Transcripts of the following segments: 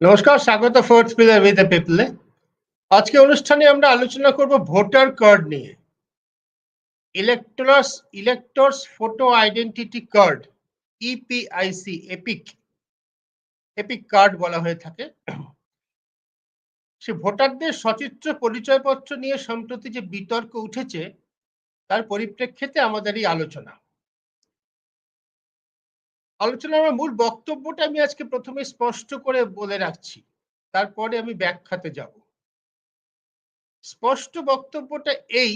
নমস্কার, স্বাগত fourth pillar with পিপলে আজকে অনুষ্ঠানে আমরা আলোচনা করব ভোটার কার্ড নিয়ে। Electors electors photo identity card EPIC EPIC EPIC card বলা হয়ে থাকে। সে ভোটারদের সচিত্র পরিচয়পত্র নিয়ে সম্প্রতি যে বিতর্ক উঠেছে, তার পরিপ্রেক্ষিতে আমাদের এই আলোচনা। আলোচনার আমার মূল বক্তব্যটা আমি আজকে প্রথমে স্পষ্ট করে বলে রাখছি। তারপরে আমি ব্যাখ্যাতে যাব। স্পষ্ট বক্তব্যটা এই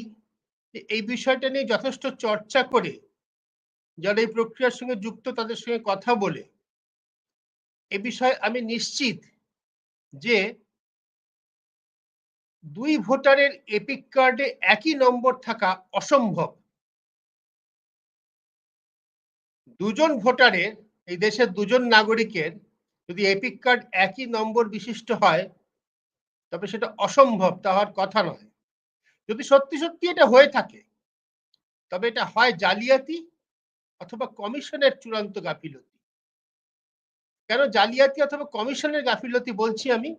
যে এই বিষয়টা নিয়ে যথেষ্ট চর্চা করে যারা এই প্রক্রিয়ার সঙ্গে যুক্ত তাদের সঙ্গে কথা বলে এ বিষয়ে আমি নিশ্চিত যে দুই ভোটারের এপিক কার্ডে একই নম্বর থাকা অসম্ভব। দুজন ভোটারের, এই দেশের দুজন নাগরিকের যদি এপিক কার্ড একই নম্বর বিশিষ্ট হয়, তবে সেটা অসম্ভব, তা হওয়ার কথা নয়। যদি সত্যি সত্যি এটা হয়ে থাকে, তবে এটা হয় জালিয়াতি অথবা কমিশনের চূড়ান্ত গাফিলতি। কেন জালিয়াতি অথবা কমিশনের গাফিলতি বলছি আমি?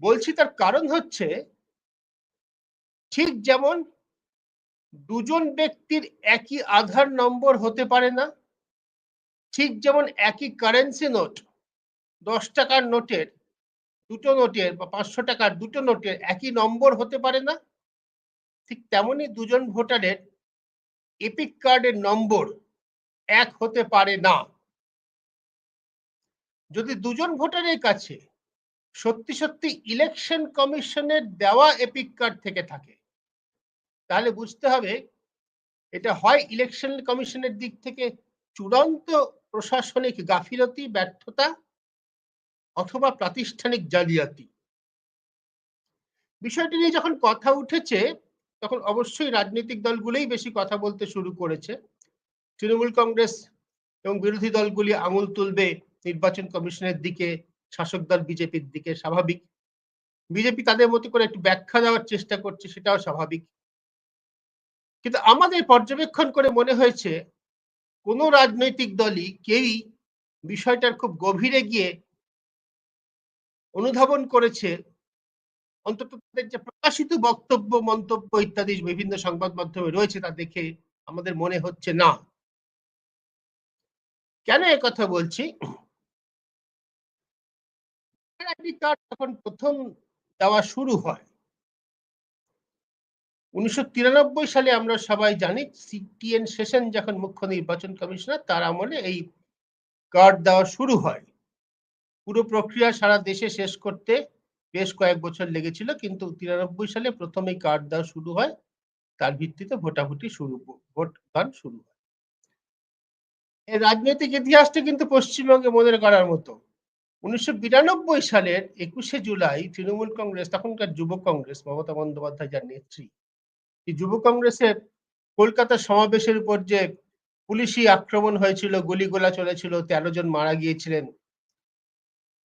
বলছি তার কারণ হচ্ছে, ঠিক যেমন দুজন ব্যক্তির একই আধার নম্বর হতে পারে না। ঠিক যেমন একই কারেন্সি নোট দশ টাকার নোটের দুটো নোটের বা পাঁচশো টাকার দুটো নোটের একই নম্বর হতে পারে না। ঠিক তেমনই দুজন ভোটারের এপিক কার্ডের নম্বর এক হতে পারে না। যদি দুজন ভোটারের কাছে সত্যি সত্যি ইলেকশন কমিশনের দেওয়া এপিক কার্ড থেকে থাকে তাহলে বুঝতে হবে এটা হয় ইলেকশন কমিশনের দিক থেকে চূড়ান্ত প্রশাসনিক গাফিলতি, ব্যর্থতা অথবা প্রাতিষ্ঠানিক জালিয়াতি। বিষয়টি নিয়ে যখন কথা উঠেছে, তখন অবশ্যই রাজনৈতিক দলগুলোই বেশি কথা বলতে শুরু করেছে। তৃণমূল কংগ্রেস এবং বিরোধী দলগুলি আঙুল তুলবে নির্বাচন কমিশনের দিকে, শাসক দল বিজেপির দিকে, স্বাভাবিক। বিজেপি তাদের মতো করে একটু ব্যাখ্যা দেওয়ার চেষ্টা করছে, সেটাও স্বাভাবিক। কিন্তু আমাদের পর্যবেক্ষণ করে মনে হয়েছে কোন রাজনৈতিক দলই কেউই বিষয়টার খুব গভীরে গিয়ে অনুধাবন করেছে। অন্তত তাদের যে প্রকাশিত বক্তব্য, মন্তব্য ইত্যাদি বিভিন্ন সংবাদ মাধ্যমে রয়েছে তা দেখে আমাদের মনে হচ্ছে না। কেন কথা বলছি? যখন প্রথম দেওয়া শুরু হয়। উনিশশো তিরানব্বই সালে আমরা সবাই জানি সিটিএন সেশন যখন মুখ্য নির্বাচন কমিশনার, তার আমলে এই কার্ড দেওয়া শুরু হয়। পুরো প্রক্রিয়া সারা দেশে শেষ করতে বেশ কয়েক বছর লেগেছিল, কিন্তু তিরানব্বই সালে প্রথম এই কার্ড দেওয়া শুরু হয়। তার ভিত্তিতে ভোটাভুটি শুরু, ভোট দান শুরু হয়। এই রাজনৈতিক ইতিহাসটা কিন্তু পশ্চিমবঙ্গে মনে করার মতো। উনিশশো বিরানব্বই সালের একুশে জুলাই তৃণমূল কংগ্রেস, তখনকার যুব কংগ্রেস, মমতা বন্দ্যোপাধ্যায় যার নেত্রী যুব কংগ্রেসের কলকাতা সমাবেশের উপর যে পুলিশি আক্রমণ হয়েছিল, গুলিগোলা চলেছিল, তেরো জন মারা গিয়েছিলেন,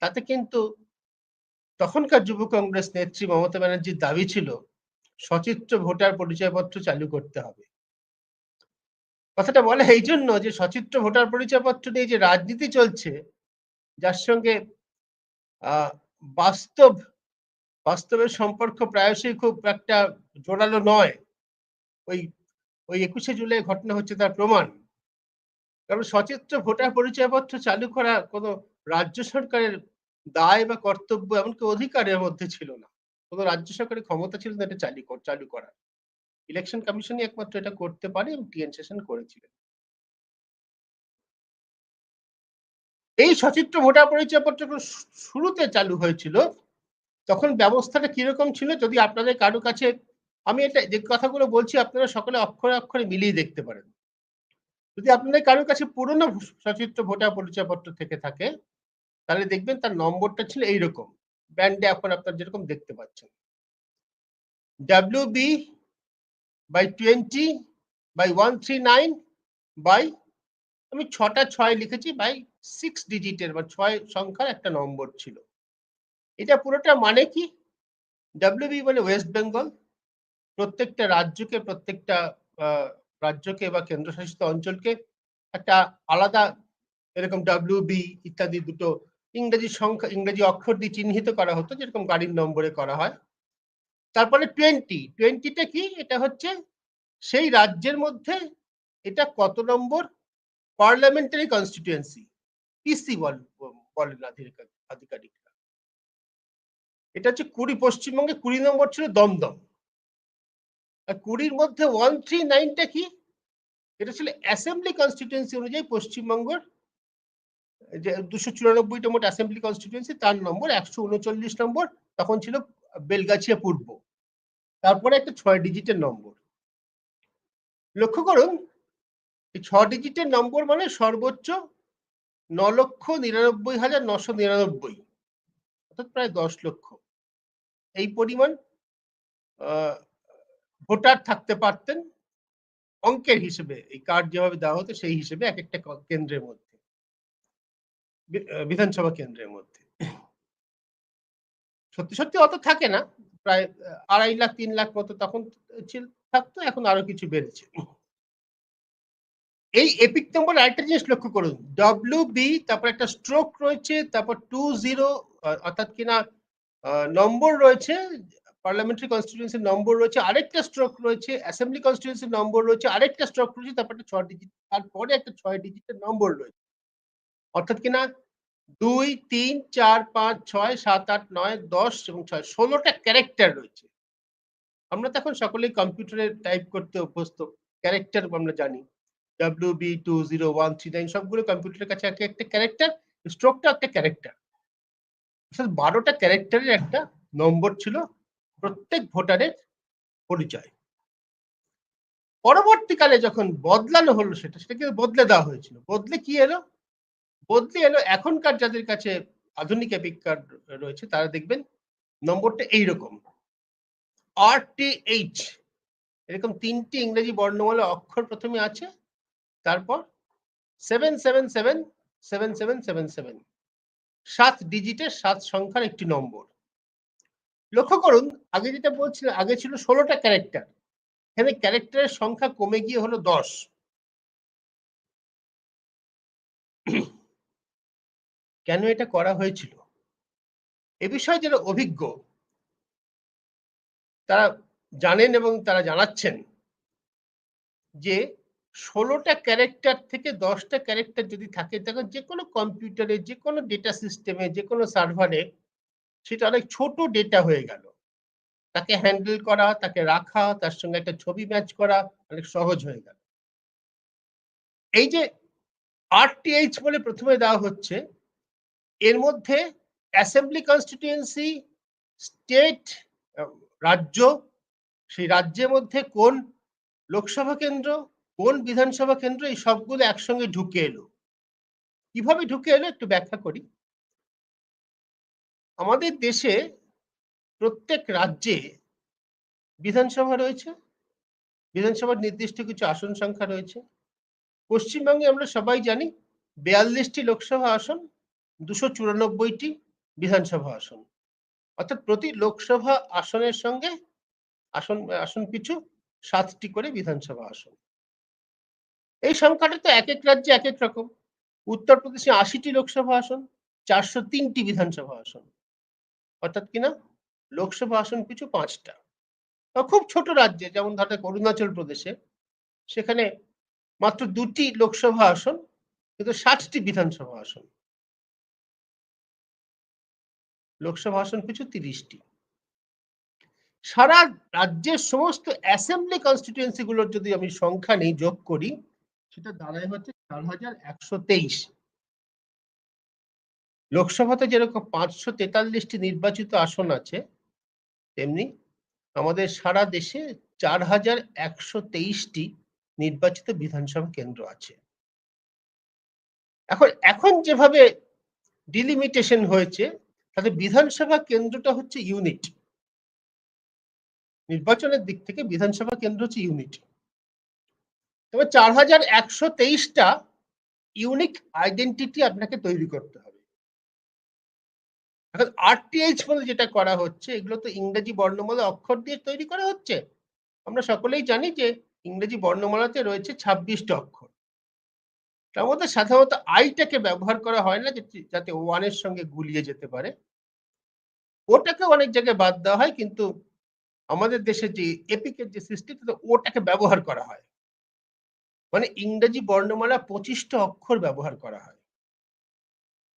তাতে কিন্তু তখনকার যুব কংগ্রেস নেত্রী মমতা ব্যানার্জির দাবি ছিল, সচিত্র ভোটার পরিচয়পত্র চালু করতে হবে। কথাটা বলে এই জন্য যে সচিত্র ভোটার পরিচয়পত্র নিয়ে যে রাজনীতি চলছে, যার সঙ্গে বাস্তব, বাস্তবের সম্পর্ক প্রায়শই খুব একটা জোরালো নয়। ওই ওই একুশে জুলাই ঘটনা হচ্ছে তার প্রমাণ। কারণ সচিত্র ভোটার পরিচয়পত্র চালু করা কোনো রাজ্য সরকারের দায় বা কর্তব্য এমনকি অধিকারের মধ্যে ছিল না। কোনো রাজ্য সরকারের ক্ষমতা ছিল না এটা চালু চালু করার। ইলেকশন কমিশনই একমাত্র এটা করতে পারে এবং টিএন সেশন করেছিলেন। এই সচিত্র ভোটার পরিচয়পত্র শুরুতে চালু হয়েছিল। তখন ব্যবস্থাটা কীরকম ছিল যদি আপনাদের কারও কাছে আমি এটা, যে কথাগুলো বলছি আপনারা সকলে অক্ষরে অক্ষরে মিলিয়ে দেখতে পারেন। যদি আপনাদের কারোর কাছে পুরনো সচিত্র, ভোটার পরিচয়পত্র থেকে থাকে, তাহলে দেখবেন তার নম্বরটা ছিল এইরকম। ব্যান্ডে এখন আপনার যেরকম দেখতে পাচ্ছেন। W B by twenty by one three nine by আমি ছটা ছয় লিখেছি বাই সিক্স ডিজিটের বা ছয় সংখ্যার একটা নম্বর ছিল। এটা পুরোটা মানে কি? ডাব্লিউ বি মানে ওয়েস্ট বেঙ্গল প্রত্যেকটা রাজ্যকে প্রত্যেকটা রাজ্যকে বা কেন্দ্রশাসিত অঞ্চলকে একটা আলাদা এরকম ডাব্লিউ বি ইত্যাদি দুটো ইংরেজি সংখ্যা, ইংরেজি অক্ষর দিয়ে চিহ্নিত করা হতো, যেরকম গাড়ির নম্বরে করা হয়। তারপরে টোয়েন্টি টোয়েন্টিটা কি? এটা হচ্ছে সেই রাজ্যের মধ্যে এটা কত নম্বর? পার্লামেন্টারি কনস্টিটিউয়েন্সি পিসি বলেন আধিকারিকরা। এটা হচ্ছে কুড়ি, পশ্চিমবঙ্গে কুড়ি নম্বর ছিল দমদম। কুড়ির মধ্যে ওয়ান থ্রি নাইনটা কি? এটা ছিল অ্যাসেম্বলি কনস্টিটিউয়েন্সি অনুযায়ী পশ্চিমবঙ্গের, যে দুশো চুরানব্বইটা মোট অ্যাসেম্বলি কনস্টিটিউয়েন্সি তার নম্বর একশো উনচল্লিশ নম্বর, তখন ছিল বেলগাছিয়া পূর্ব। তারপরে একটা ছয় ডিজিটের নম্বর। লক্ষ্য করুন ছ ডিজিটের নম্বর মানে সর্বোচ্চ ন লক্ষ নিরানব্বই হাজার নশো নিরানব্বই, অর্থাৎ প্রায় দশ লক্ষ। এই পরিমাণ ভোটার থাকতে পারতেন অঙ্কের হিসেবে, এই কার্ড যেভাবে দেওয়া হতো সেই হিসেবে এক একটা কেন্দ্রের মধ্যে। বিধানসভা কেন্দ্রের মধ্যে। সত্যি সত্যি অত থাকে না। প্রায় আড়াই লাখ, তিন লাখ মতো তখন ছিল, থাকতো, এখন আরও কিছু বেড়েছে। এই এপিক নম্বর আরেকটা জিনিস লক্ষ্য করুন। ডব্লিউ বি তারপর একটা স্ট্রোক রয়েছে, তারপর টু জিরো অর্থাৎ কিনা নম্বর রয়েছে পার্লামেন্টারি কনস্টিটিউয়েন্সির নম্বর রয়েছে, আরেকটা স্ট্রোক রয়েছে অ্যাসেম্বলি কনস্টিটিউয়েন্সির নম্বর রয়েছে, আরেকটা স্ট্রোক রয়েছে, তারপর একটা ছয় ডিজিট তারপরে একটা ছয় ডিজিটের নম্বর রয়েছে। অর্থাৎ কিনা দুই, তিন, চার, পাঁচ, ছয়, সাত, আট, নয়, দশ এবং ছয়, ষোলোটা ক্যারেক্টার রয়েছে। আমরা তো এখন সকলেই কম্পিউটারে টাইপ করতে অভ্যস্ত ক্যারেক্টার আমরা জানি। W B two zero one three nine সবগুলো কম্পিউটারের কাছে এক একটা ক্যারেক্টার স্ট্রোকটা একটা ক্যারেক্টার বারোটা ক্যারেক্টারের একটা নম্বর ছিল প্রত্যেক ভোটারের পরিচয়। পরবর্তীকালে যখন বদলানো হলো সেটা, সেটাকে বদলে দেওয়া হয়েছিল। বদলে কি এলো? বদলে এলো এখনকার যাদের কাছে আধুনিক এপিক কার্ড রয়েছে, তারা দেখবেন নম্বরটা এইরকম। আর টি এইচ এরকম তিনটি ইংরেজি বর্ণমালা অক্ষর প্রথমে আছে, তারপর seven seven seven seven seven seven seven সাত ডিজিটের সাত সংখ্যার একটি নম্বর। লক্ষ্য করুন, আগে যেটা বলছিলাম আগে ছিল ষোলোটা ক্যারেক্টার এখানে ক্যারেক্টারের সংখ্যা কমে গিয়ে হলো দশ। কেন এটা করা হয়েছিল? এ বিষয়ে যারা অভিজ্ঞ, তারা জানেন এবং তারা জানাচ্ছেন যে, ষোলোটা ক্যারেক্টার থেকে দশটা ক্যারেক্টার যদি থাকে, তখন যে কোনো কম্পিউটারে যে কোনো ডেটা সিস্টেমে যে কোনো সার্ভারে সেটা অনেক ছোট ডেটা হয়ে গেল। তাকে হ্যান্ডেল করা, তাকে রাখা, তার সঙ্গে একটা ছবি ম্যাচ করা অনেক সহজ হয়ে গেল। এই যে আরটিএইচ বলে প্রথমে দেওয়া হচ্ছে, এর মধ্যে অ্যাসেম্বলি কনস্টিটিউয়েন্সি স্টেট রাজ্য, সেই রাজ্যের মধ্যে কোন লোকসভা কেন্দ্র, কোন বিধানসভা কেন্দ্র, এই সবগুলো একসঙ্গে ঢুকে এলো। কীভাবে ঢুকে এলো একটু ব্যাখ্যা করি? আমাদের দেশে প্রত্যেক রাজ্যে বিধানসভা রয়েছে। বিধানসভার নির্দিষ্ট কিছু আসন সংখ্যা রয়েছে। পশ্চিমবঙ্গে আমরা সবাই জানি বিয়াল্লিশটি লোকসভা আসন, দুশো চুরানব্বইটি বিধানসভা আসন। অর্থাৎ প্রতি লোকসভা আসনের সঙ্গে আসন আসন পিছু সাতটি করে বিধানসভা আসন। এই সংখ্যাটা তো এক এক রাজ্যে এক এক রকম। উত্তরপ্রদেশে আশিটি লোকসভা আসন, চারশো তিনটি বিধানসভা আসন। অর্থাৎ কিনা লোকসভা আসন পিছু পাঁচটা। খুব ছোট রাজ্যে, যেমন ধরেন অরুণাচল প্রদেশে, সেখানে মাত্র দুটি লোকসভা আসন, কিন্তু ষাটটি বিধানসভা আসন। লোকসভা আসন পিছু তিরিশটি। সারা রাজ্যের সমস্ত অ্যাসেম্বলি কনস্টিটিউয়েন্সি গুলোর যদি আমি সংখ্যা নেই, যোগ করি, সেটা দাঁড়ায় হচ্ছে চার হাজার একশো তেইশ। লোকসভাতে যেরকম পাঁচশো তেতাল্লিশটি নির্বাচিত আসন আছে, তেমনি আমাদের সারা দেশে চার হাজার একশো তেইশটি নির্বাচিত বিধানসভা কেন্দ্র আছে। এখন এখন যেভাবে ডিলিমিটেশন হয়েছে তাতে বিধানসভা কেন্দ্রটা হচ্ছে ইউনিট নির্বাচনের দিক থেকে বিধানসভা কেন্দ্র হচ্ছে ইউনিট তবে চার হাজার একশো তেইশটা ইউনিক আইডেন্টিটি আপনাকে তৈরি করতে হবে। এখন আরটিএইচ বলে যেটা করা হচ্ছে, এগুলো তো ইংরেজি বর্ণমালা অক্ষর দিয়ে তৈরি করা হচ্ছে। আমরা সকলেই জানি যে ইংরেজি বর্ণমালাতে রয়েছে ছাব্বিশটা অক্ষর। তার মধ্যে সাধারণত আইটাকে ব্যবহার করা হয় না যাতে ওয়ানের সঙ্গে গুলিয়ে যেতে পারে। ওটাকে অনেক জায়গায় বাদ দেওয়া হয়, কিন্তু আমাদের দেশে যে এপিকের যে সৃষ্টি ওটাকে ব্যবহার করা হয়। মানে ইংরেজি বর্ণমালা পঁচিশটা অক্ষর ব্যবহার করা হয়।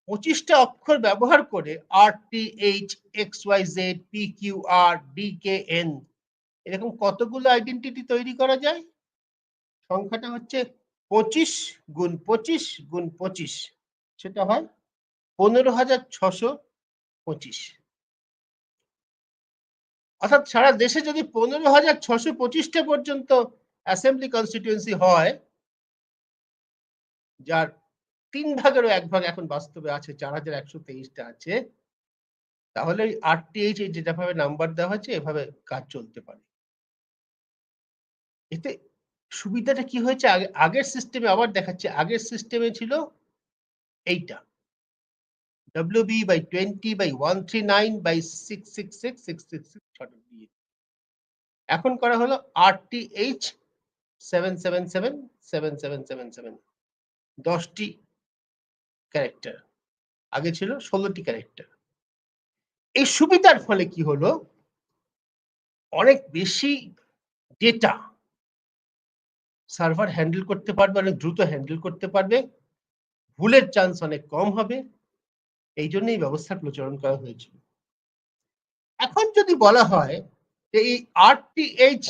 পঁচিশটা অক্ষর ব্যবহার করে R T H X Y Z P Q R D K N এরকম কতগুলো আইডেন্টিটি তৈরি করা যায়? সংখ্যাটা হচ্ছে পঁচিশ গুণ পঁচিশ গুণ পঁচিশ, সেটা হয় পনেরো হাজার ছশো পঁচিশ। অর্থাৎ সারা দেশে যদি পনেরো হাজার ছশো পঁচিশটা পর্যন্ত অ্যাসেম্বলি কনস্টিটিউয়েন্সি হয়, যার তিন ভাগেরও এক ভাগ এখন বাস্তবে আছে, চার হাজার একশো তেইশটা আছে। তাহলে আরটিএইচ যেটাভাবে নাম্বার দেওয়া হয়েছে, এভাবে কাজ চলতে পারে। এতে সুবিধাটা কি হয়েছে? আগে, আগের সিস্টেমে আবার দেখাচ্ছে। আগের সিস্টেমে ছিল এইটা। W B by twenty by one three nine by six six six six six six এখন করা হলো R T H seven seven seven seven seven seven seven দশটি ক্যারেক্টার আগে ছিল ষোলোটি ক্যারেক্টার এই সুবিধার ফলে কি হলো? অনেক বেশি ডেটা সার্ভার হ্যান্ডেল করতে পারবে, অনেক দ্রুত হ্যান্ডেল করতে পারবে। ভুলের চান্স অনেক কম হবে। এই জন্য এই ব্যবস্থার প্রচলন করা হয়েছিল। এখন যদি বলা হয় যে এই আরটিএইচ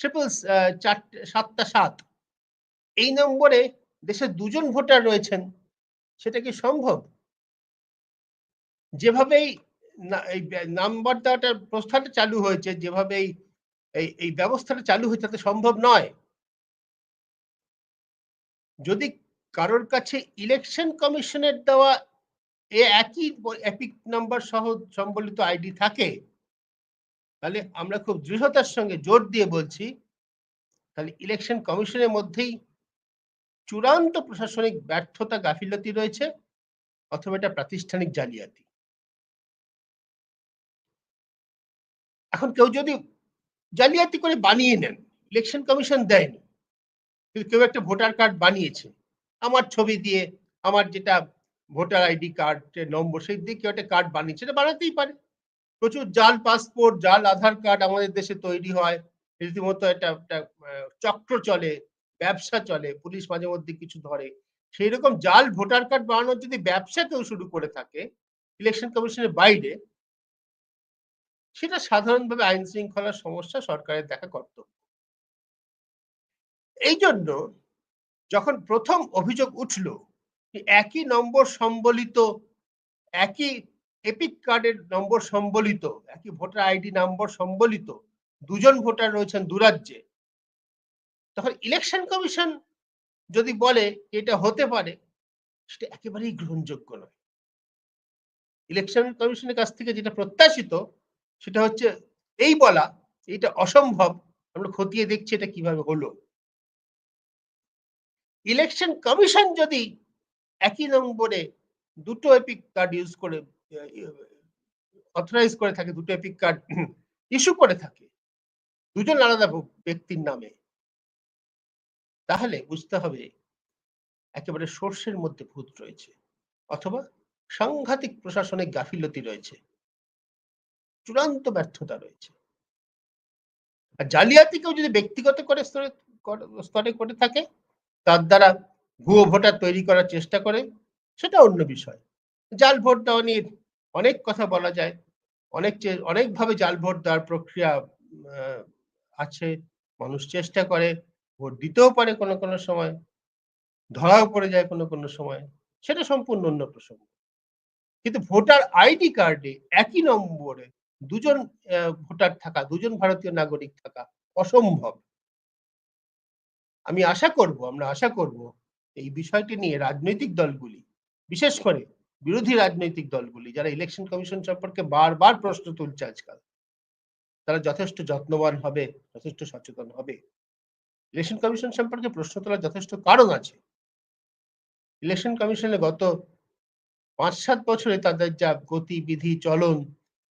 ট্রিপল চারটে সাতটা সাত, এই নম্বরে দেশের দুজন ভোটার রয়েছেন। সেটা কি সম্ভব? যেভাবেই নাম্বার দেওয়াটা, প্রস্থানটা চালু হয়েছে যেভাবে এই এই ব্যবস্থাটা চালু হয়েছে, তাতে সম্ভব নয়। যদি কারোর কাছে ইলেকশন কমিশনের দেওয়া এ একই এপিক নাম্বার সহ সম্বলিত আইডি থাকে, তাহলে আমরা খুব দৃঢ়তার সঙ্গে জোর দিয়ে বলছি, তাহলে ইলেকশন কমিশনের মধ্যেই চূড়ান্ত প্রশাসনিক ব্যর্থতা গাফিলতি রয়েছে অথবা এটা প্রাতিষ্ঠানিক জালিয়াতি। এখন কেউ যদি জালিয়াতি করে বানিয়ে নেন ইলেকশন কমিশন দেয়নি, কিন্তু কেউ একটা ভোটার কার্ড বানিয়েছে, আমার ছবি দিয়ে, আমার যেটা ভোটার আইডি কার্ড নম্বর, সেই দিয়ে কেউ একটা কার্ড বানিয়েছে, এটা বানাতেই পারে। প্রচুর জাল পাসপোর্ট জাল আধার কার্ড আমাদের দেশে তৈরি হয়, রীতিমতো একটা একটা চক্র চলে ব্যবসা চলে, পুলিশ মাঝে মধ্যে কিছু ধরে। সেই রকম জাল ভোটার কার্ড বানানোর যদি ব্যবসা কেউ শুরু করে থাকে ইলেকশন কমিশনের বাইরে, সেটা সাধারণভাবে আইন শৃঙ্খলার সমস্যা সরকারের দেখা কর্তব্য। এই জন্য যখন প্রথম অভিযোগ উঠল একই নম্বর সম্বলিত, একই এপিক কার্ডের নম্বর সম্বলিত, একই ভোটার আইডি নম্বর সম্বলিত দুজন ভোটার রয়েছেন দুরাজ্যে তখন ইলেকশন কমিশন যদি বলে এটা হতে পারে, সেটা একেবারেই গ্রহণযোগ্য নয়। ইলেকশন কমিশনের কাছ থেকে যেটা প্রত্যাশিত, সেটা হচ্ছে এই বলা এটা অসম্ভব, আমরা খতিয়ে দেখছি এটা কীভাবে হলো। ইলেকশন কমিশন যদি একই নম্বরে দুটো এপিক কার্ড ইউজ করে অথরাইজ করে থাকে, দুটো এপিক কার্ড ইস্যু করে থাকে, দুজন আলাদা ব্যক্তির নামে তাহলে বুঝতে হবে একেবারে সর্ষের মধ্যে ভূত রয়েছে অথবা সাংঘাতিক প্রশাসনিক গাফিলতি রয়েছে। চূড়ান্ত ব্যর্থতা রয়েছে। আর জালিয়াতিকেও যদি ব্যক্তিগত করে স্তরে স্তরে করে থাকে, তার দ্বারা ভুয়ো ভোটার তৈরি করার চেষ্টা করে, সেটা অন্য বিষয়। জাল ভোট দেওয়া নিয়ে অনেক কথা বলা যায়। অনেক অনেকভাবে জাল ভোট দেওয়ার প্রক্রিয়া আছে। মানুষ চেষ্টা করে। ভোট দিতেও পারে কোনো কোনো সময়, ধরাও পড়ে যায় কোনো কোনো সময়, সেটা সম্পূর্ণ অন্য প্রসঙ্গ। কিন্তু ভোটার আইডি কার্ডে একই নম্বরে দুজন ভোটার থাকা, দুজন ভারতীয় নাগরিক থাকা অসম্ভব। আমি আশা করব, আমরা আশা করব এই বিষয়টি নিয়ে রাজনৈতিক দলগুলি, বিশেষ করে বিরোধী রাজনৈতিক দলগুলি, যারা ইলেকশন কমিশন সম্পর্কে বারবার প্রশ্ন তুলছে আজকাল, তারা যথেষ্ট যত্নবান হবে, যথেষ্ট সচেতন হবে। ইলেকশন কমিশন সম্পর্কে প্রশ্ন তোলার যথেষ্ট কারণ আছে। ইলেকশন কমিশনে গত পাঁচ সাত বছরে তাদের যা গতিবিধি চলন,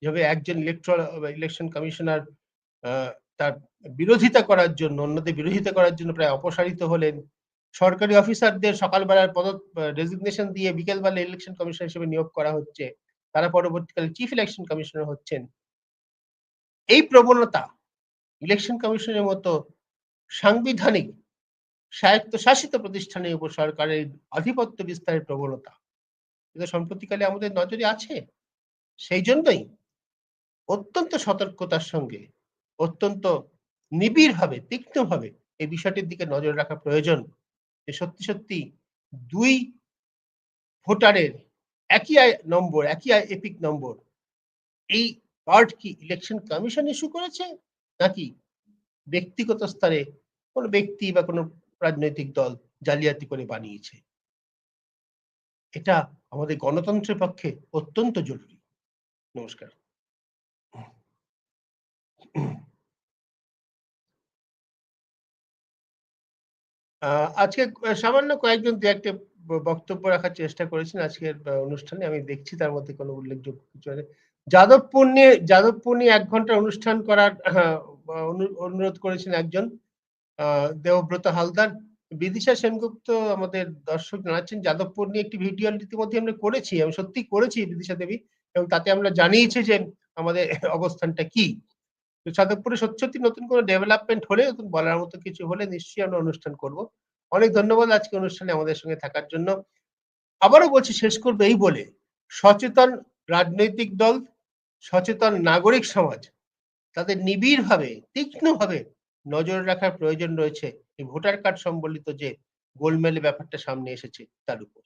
যেভাবে একজন ইলেকট্রাল ইলেকশন কমিশনার তার বিরোধিতা করার জন্য, অন্যদের বিরোধিতা করার জন্য প্রায় অপসারিত হলেন, সরকারি অফিসারদের সকালবেলার পদ রেজিগনেশন দিয়ে বিকেলবেলা ইলেকশন কমিশনার হিসেবে নিয়োগ করা হচ্ছে, তারা পরবর্তীকালে চিফ ইলেকশন কমিশনার হচ্ছেন। এই প্রবণতা ইলেকশন কমিশনের মতো সাংবিধানিক স্বায়ত্তশাসিত প্রতিষ্ঠানের উপর সরকারের আধিপত্য বিস্তারের প্রবণতা। এটা সম্প্রতিকালে আমাদের নজরে আছে। সেই জন্যই অত্যন্ত সতর্কতার সঙ্গে, অত্যন্ত নিবিড়ভাবে, তীক্ষ্ণভাবে এই বিষয়টির দিকে নজর রাখা প্রয়োজন যে সত্যি সত্যি দুই ভোটারের একই নম্বর, একই এপিক নম্বর এই কার্ড কি ইলেকশন কমিশন ইস্যু করেছে নাকি ব্যক্তিগত স্তরে কোনো ব্যক্তি বা কোনো রাজনৈতিক দল জালিয়াতি করে বানিয়েছে। এটা আমাদের গণতন্ত্রের পক্ষে অত্যন্ত জরুরি। নমস্কার। আজকে সামান্য কয়েকজন দু একটা বক্তব্য রাখার চেষ্টা করেছেন আজকের অনুষ্ঠানে। আমি দেখছি তার মধ্যে কোনো উল্লেখযোগ্য কিছু যাদবপুর নিয়ে যাদবপুর নিয়ে এক ঘণ্টা অনুষ্ঠান করার অনু- অনুরোধ করেছেন একজন। দেবব্রত হালদার, বিদিশা সেনগুপ্ত আমাদের দর্শক জানাচ্ছেন, যাদবপুর নিয়ে একটি ভিডিও ইতিমধ্যে আমরা করেছি, আমি সত্যি করেছি বিদিশা দেবী, এবং তাতে আমরা জানিয়েছি যে আমাদের অবস্থানটা কি। যাদবপুরে সত্যি নতুন কোনো ডেভেলপমেন্ট হলে, নতুন বলার মতো কিছু হলে নিশ্চয়ই আমরা অনুষ্ঠান করব। অনেক ধন্যবাদ আজকে অনুষ্ঠানে আমাদের সঙ্গে থাকার জন্য। আবারও বলছি, শেষ করব এই বলে, সচেতন রাজনৈতিক দল, সচেতন নাগরিক সমাজ, তাদের নিবিড়ভাবে, তীক্ষ্ণভাবে নজর রাখার প্রয়োজন রয়েছে এই ভোটার কার্ড সম্বলিত যে গোলমেলে ব্যাপারটা সামনে এসেছে তার উপর।